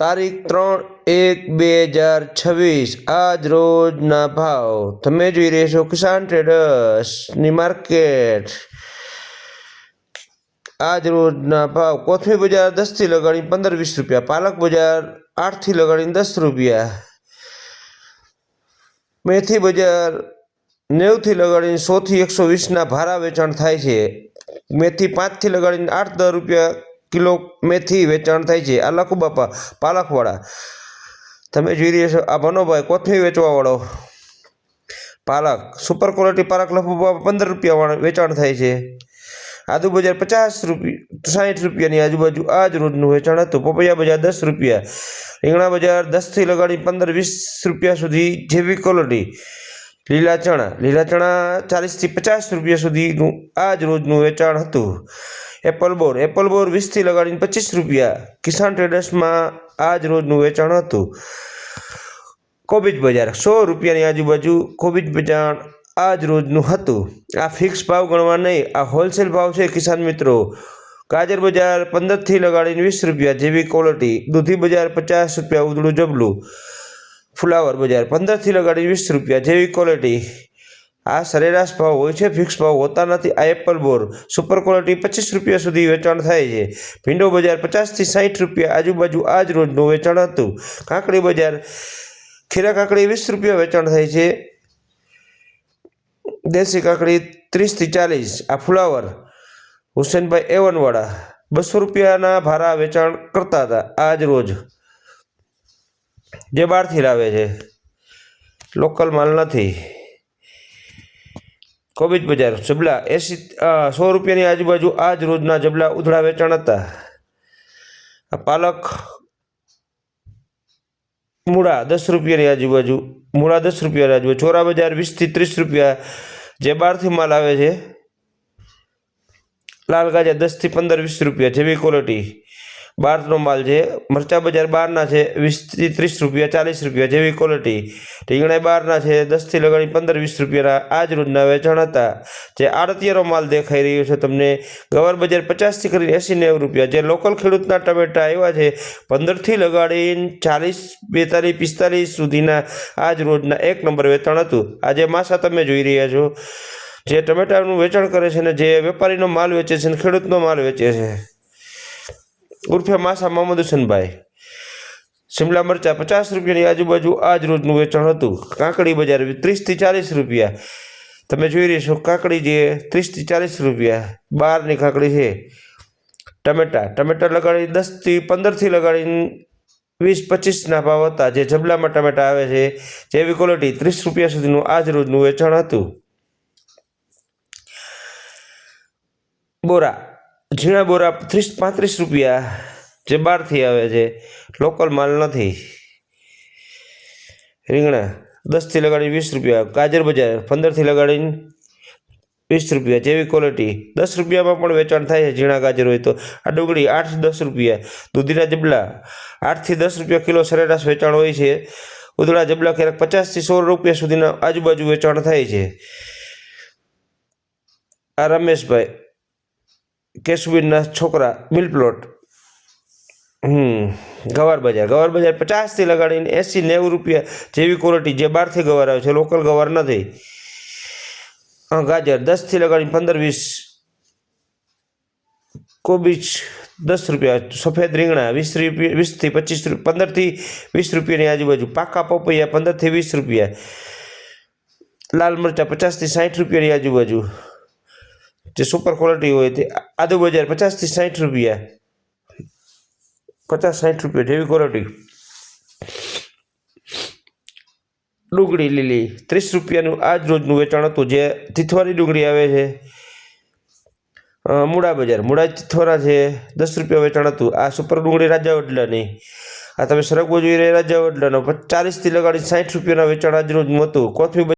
તારીખ ત્રણ એક બે હજાર છવ્વીસ. આજ રોજના ભાવ. તમે જોઈ રહ્યા છો કિસાન ટ્રેડર્સની માર્કેટ. આજ રોજના ભાવ. કોથમી બજાર દસથી લગાડીને પંદર વીસ રૂપિયા. પાલક બજાર આઠથી લગાડીને દસ રૂપિયા. મેથી બજાર નેવથી લગાડીને સોથી એકસો વીસના ભારા વેચાણ થાય છે. મેથી પાંચથી લગાડીને આઠ દસ રૂપિયા કિલો મેથી વેચાણ થાય છે. આ લખુ બાપા પાલકવાળા તમે જોઈ રહ્યા છો આ ભનોભાઈ કોથમી વેચવાવાળો. પાલક સુપર ક્વોલિટી પાલક લખુ બાપા પંદર રૂપિયા વેચાણ થાય છે. આદુ બજાર પચાસ રૂપિયા સાઠ રૂપિયાની આજુબાજુ આ જ રોજનું વેચાણ હતું. પપૈયા બજાર દસ રૂપિયા, રીંગણા બજાર દસથી લગાડી પંદર વીસ રૂપિયા સુધી જેવી ક્વોલિટી લીલા ચણા. લીલા ચણા ચાલીસથી પચાસ રૂપિયા સુધીનું આ જ રોજનું વેચાણ હતું. એપલ બોર. એપલ બોર વીસથી લગાડીને પચીસ રૂપિયા. કિસાન ટ્રેડર્સમાં આ જ રોજનું વેચાણ હતું. કોબીજ બજાર. સો રૂપિયાની આજુબાજુ કોબીજ બજાર આ જ રોજનું હતું. આ ફિક્સ ભાવ ગણવા નહીં, આ હોલસેલ ભાવ છે કિસાન મિત્રો. ગાજર બજાર પંદરથી લગાડીને વીસ રૂપિયા જેવી ક્વોલિટી. દૂધી બજાર પચાસ રૂપિયા ઉદળું જબલું. ફુલાવર બજાર પંદરથી લગાડી વીસ રૂપિયા જેવી ક્વોલિટી આ સરેરાશ ભાવ હોય છે ફિક્સ ભાવ હોતા નથી. આ એપલ બોર સુપર ક્વોલિટી પચીસ રૂપિયા સુધી વેચાણ થાય છે. ભીંડો બજાર પચાસથી સાઠ રૂપિયા, આજુબાજુ આ જ રોજનું વેચાણ હતું. કાકડી બજાર, ખીરા કાકડી વીસ રૂપિયા વેચાણ થાય છે. દેશી કાકડી ત્રીસથી ચાલીસ. આ ફુલાવર હુસેનભાઈ એવનવાળા બસો રૂપિયાના ભારા વેચાણ કરતા હતા આજ રોજ. જે બહારથી લાવે છે. લોકલ માલ નથી. કોબીજ બજાર, જબલા, એસી સો રૂપિયાની આજુબાજુ આ જ રોજના જબલા ઉધડા વેચાણ હતા. પાલક મૂળા દસ રૂપિયાની આજુબાજુ, મૂળા દસ રૂપિયાની આજુબાજુ, ચોરા બજાર વીસથી ત્રીસ રૂપિયા જે બહારથી માલ આવે છે. લાલ ગાજા દસથી પંદર વીસ રૂપિયા જેવી ક્વોલિટી બહારનો માલ છે, મરચા બજાર બહારના છે, વીસથી ત્રીસ રૂપિયા, ચાલીસ રૂપિયા જેવી ક્વોલિટી રીંગણા બહારના છે, દસથી લગાડી પંદર, વીસ રૂપિયાના આ જ રોજના વેચાણ હતા. જે આડતિયારો માલ દેખાઈ રહ્યો છે. તમને ગવાર બજાર પચાસથી કરીને એંસી નેવું રૂપિયા. જે લોકલ ખેડૂતના ટમેટા આવ્યા છે, પંદરથી લગાડીને ચાલીસ, બેતાલીસ, પિસ્તાલીસ સુધીના આ જ રોજના એક નંબર વેચાણ હતું. આજે માસા તમે જોઈ રહ્યા છો. જે ટમેટાનું વેચાણ કરે છે ને જે વેપારીનો માલ વેચે છે ને ખેડૂતનો માલ વેચે છે. ઉર્ફે માસા મોહમ્મદ શિમલા મરચા પચાસ રૂપિયાની આજુબાજુ આ જ રોજનું વેચાણ હતું. કાંકડી બજાર ત્રીસથી ચાલીસ રૂપિયા. તમે જોઈ રહ્યા કાકડી જે ત્રીસથી ચાલીસ રૂપિયા. બહારની કાંકડી છે. ટમેટા. ટમેટા લગાડી દસથી પંદરથી લગાડીને વીસ પચીસના ભાવ હતા. જે જબલામાં ટમેટા આવે છે, જેવી ક્વોલિટી ત્રીસ રૂપિયા સુધીનું આ જ રોજનું વેચાણ હતું. બોરા. ઝીણા બોરા ત્રીસ, પાંત્રીસ રૂપિયા જે બહારથી આવે છે લોકલ માલ નથી. રીંગણા દસથી લગાડીને વીસ રૂપિયા, ગાજર બજાર પંદરથી લગાડીને વીસ રૂપિયા, જેવી ક્વોલિટી દસ રૂપિયામાં પણ વેચાણ થાય છે ઝીણા ગાજર હોય તો. આ ડુંગળી આઠથી દસ રૂપિયા, દૂધીના જબલા આઠથી દસ રૂપિયા કિલો સરેરાશ વેચાણ હોય છે. ઉધડા જબલા ક્યારેક પચાસથી સો રૂપિયા સુધીના આજુબાજુ વેચાણ થાય છે. આ રમેશભાઈ કેશુબીનના છોકરા મિલ પ્લોટ હમ, ગવાર બજાર. ગવાર બજાર પચાસથી લગાડીને એંસી નેવું રૂપિયા જેવી ક્વોલિટી જે બહારથી ગવાર આવે છે લોકલ ગવાર નથી. હા, ગાજર દસથી લગાડીને પંદર વીસ. કોબીજ દસ રૂપિયા. સફેદ રીંગણા વીસ રૂપિયા, વીસથી પચીસ પંદરથી વીસ રૂપિયાની આજુબાજુ. પાકા પપૈયા પંદરથી વીસ રૂપિયા. લાલ મરચાં પચાસથી સાઠ રૂપિયાની આજુબાજુ. જે સુપર ક્વોલિટી હોય તે આદુ બજાર પચાસથી સાઠ રૂપિયા. પચાસ સાઠ રૂપિયા જેવી ક્વોલિટી ડુંગળી લીલી ત્રીસ રૂપિયાનું આ જ રોજનું વેચાણ હતું જે તિથવારી ડુંગળી આવે છે. મૂળા બજાર. મૂળા તિથવારા છે. દસ રૂપિયા વેચાણ હતું. આ સુપર ડુંગળી રાજા વડલાની. આ તમે સરગવો જોઈ રહ્યા રાજા વડલાનો ચાલીસથી લગાડી સાઠ રૂપિયાના વેચાણ આજ રોજનું હતું. કોથમી